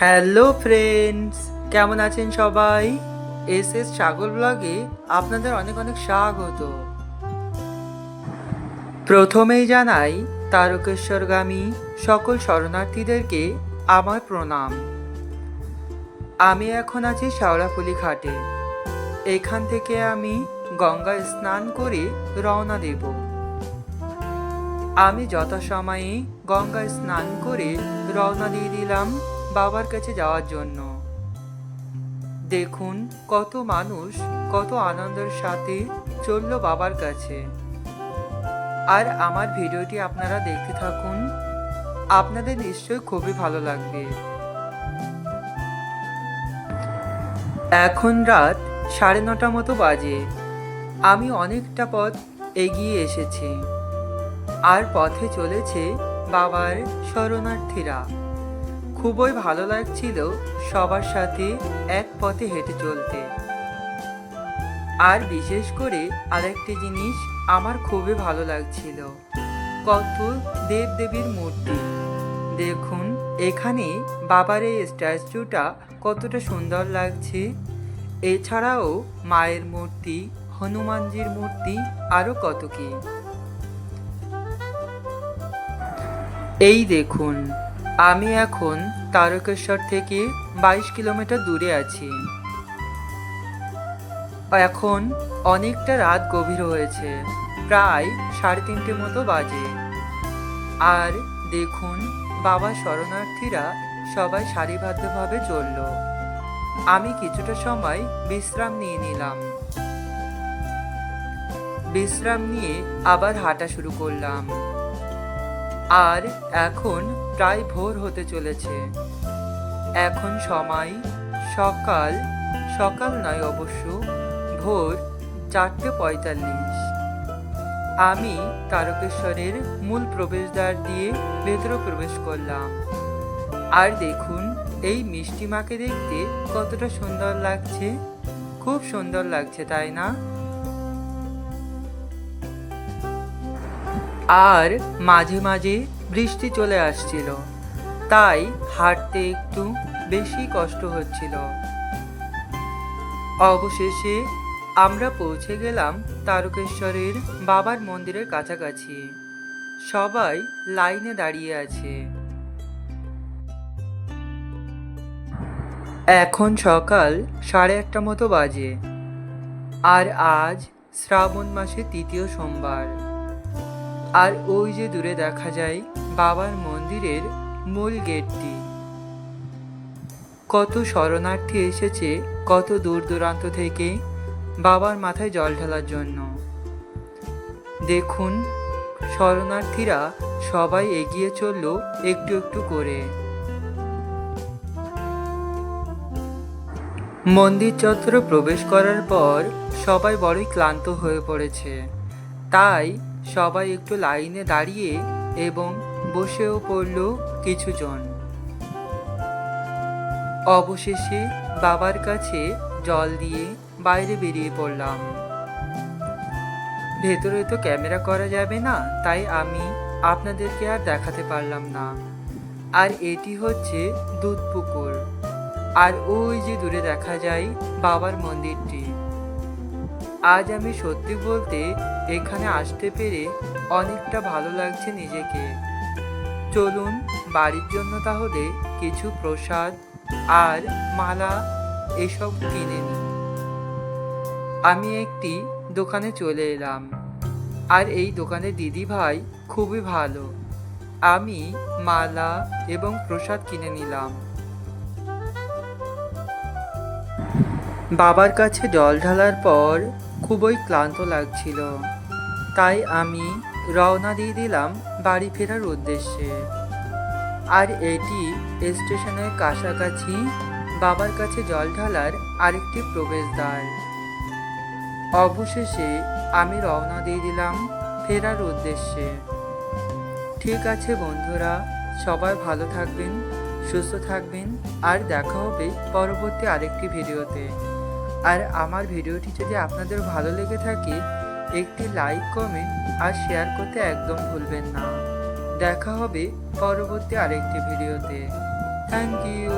Hello friends কেমন আছেন সবাই? এস এস সাগর ব্লগে আপনাদের অনেক অনেক স্বাগত। প্রথমেই জানাই, তারকেশ্বরগামী সকল শরণার্থীদেরকে আমার প্রণাম। আমি এখন আছি শাওড়াফুলি ঘাটে। এখান থেকে আমি গঙ্গায় স্নান করে রওনা দেব। আমি যথাসময়ে গঙ্গা স্নান করে রওনা দিয়ে দিলাম বাবার কাছে যাওয়ার জন্য। দেখুন কত মানুষ, কত আনন্দের সাথে চলল বাবার কাছে। আর আমার ভিডিওটি আপনারা দেখতে থাকুন। আপনাদের নিশ্চয়ই খুবই ভালো লাগবে। এখন রাত সাড়ে নটা মতো বাজে। আমি অনেকটা পথ এগিয়ে এসেছি। আর পথে চলেছে বাবার শরণার্থীরা। খুবই ভালো লাগছিল সবার সাথে এক পথে হেঁটে চলতে। আর বিশেষ করে আরেকটি জিনিস আমার খুবই ভালো লাগছিল, কত দেব দেবীর মূর্তি। দেখুন, এখানে বাবার এই স্ট্যাচুটা কতটা সুন্দর লাগছে। এছাড়াও মায়ের মূর্তি, হনুমানজির মূর্তি, আরও কত কি। এই দেখুন আমি এখন তারকেশ্বর থেকে বাইশ কিলোমিটার দূরে আছি। এখন অনেকটা রাত গভীর হয়েছে, প্রায় সাড়ে তিনটে মতো বাজে। আর দেখুন, বাবা শরণার্থীরা সবাই সারিবদ্ধভাবে চলল। আমি কিছুটা সময় বিশ্রাম নিয়ে নিলাম। বিশ্রাম নিয়ে আবার হাঁটা শুরু করলাম। আর এখন প্রায় ভোর হতে চলেছে। এখন সময় সকাল সকাল নয় অবশ্য, ভোর চারটে পঁয়তাল্লিশ। আমি তারকেশ্বরের মূল প্রবেশদ্বার দিয়ে ভেতরে প্রবেশ করলাম। আর দেখুন, এই মিষ্টি মাকে দেখতে কতটা সুন্দর লাগছে। খুব সুন্দর লাগছে, তাই না? আর মাঝে মাঝে বৃষ্টি চলে আসছিল। তাই হাঁটতে একটু বেশি কষ্ট হচ্ছিল। অবশেষে আমরা পৌঁছে গেলাম তারকেশ্বরের বাবার মন্দিরের কাছাকাছি। সবাই লাইনে দাঁড়িয়ে আছে। এখন সকাল সাড়ে একটা মতো বাজে। আর আজ শ্রাবণ মাসের তৃতীয় সোমবার। আর ওই যে দূরে দেখা যায় বাবার মন্দিরের মূল গেটটি। কত শরণার্থী এসেছে, কত দূর দূরান্ত থেকে বাবার মাথায় জল ঢালার জন্য। দেখুন, শরণার্থীরা সবাই এগিয়ে চলল একটু একটু করে। মন্দির চত্বরে প্রবেশ করার পর সবাই বড়ই ক্লান্ত হয়ে পড়েছে। তাই সবাই একটু লাইনে দাঁড়িয়ে এবং বসেও পড়ল কিছুজন। অবশেষে বাবার কাছে জল দিয়ে বাইরে বেরিয়ে পড়লাম। ভেতরে তো ক্যামেরা করা যাবে না, তাই আমি আপনাদেরকে আর দেখাতে পারলাম না। আর এটি হচ্ছে দুধ পুকুর আর ওই যে দূরে দেখা যায় বাবার মন্দিরটি। আজ আমি সত্যি বলতে এখানে আসতে পেরে অনেকটা ভালো লাগছে নিজেকে। চলুন, বাড়ির জন্য তাহলে কিছু প্রসাদ আর মালা এসব কিনে নিই। আমি একটি দোকানে চলে এলাম। আর এই দোকানের দিদি ভাই খুবই ভালো। আমি মালা এবং প্রসাদ কিনে নিলাম। বাবার কাছে জল ঢালার পর খুবই ক্লান্ত লাগছিল। তাই আমি রওনা দিয়ে দিলাম বাড়ি ফেরার উদ্দেশ্যে। আর এটি স্টেশনের কাছাকাছি বাবার কাছে জল ঢালার আরেকটি প্রবেশদ্বার। অবশেষে আমি রওনা দিয়ে দিলাম ফেরার উদ্দেশ্যে। ঠিক আছে বন্ধুরা, সবাই ভালো থাকবেন, সুস্থ থাকবেন, আর দেখা হবে পরবর্তী আরেকটি ভিডিওতে। আর আমার ভিডিওটি যদি আপনাদের ভালো লেগে থাকে, একটি লাইক কমেন্ট আর শেয়ার করতে একদম ভুলবেন না। দেখা হবে পরবর্তী আরেকটি ভিডিওতে। Thank you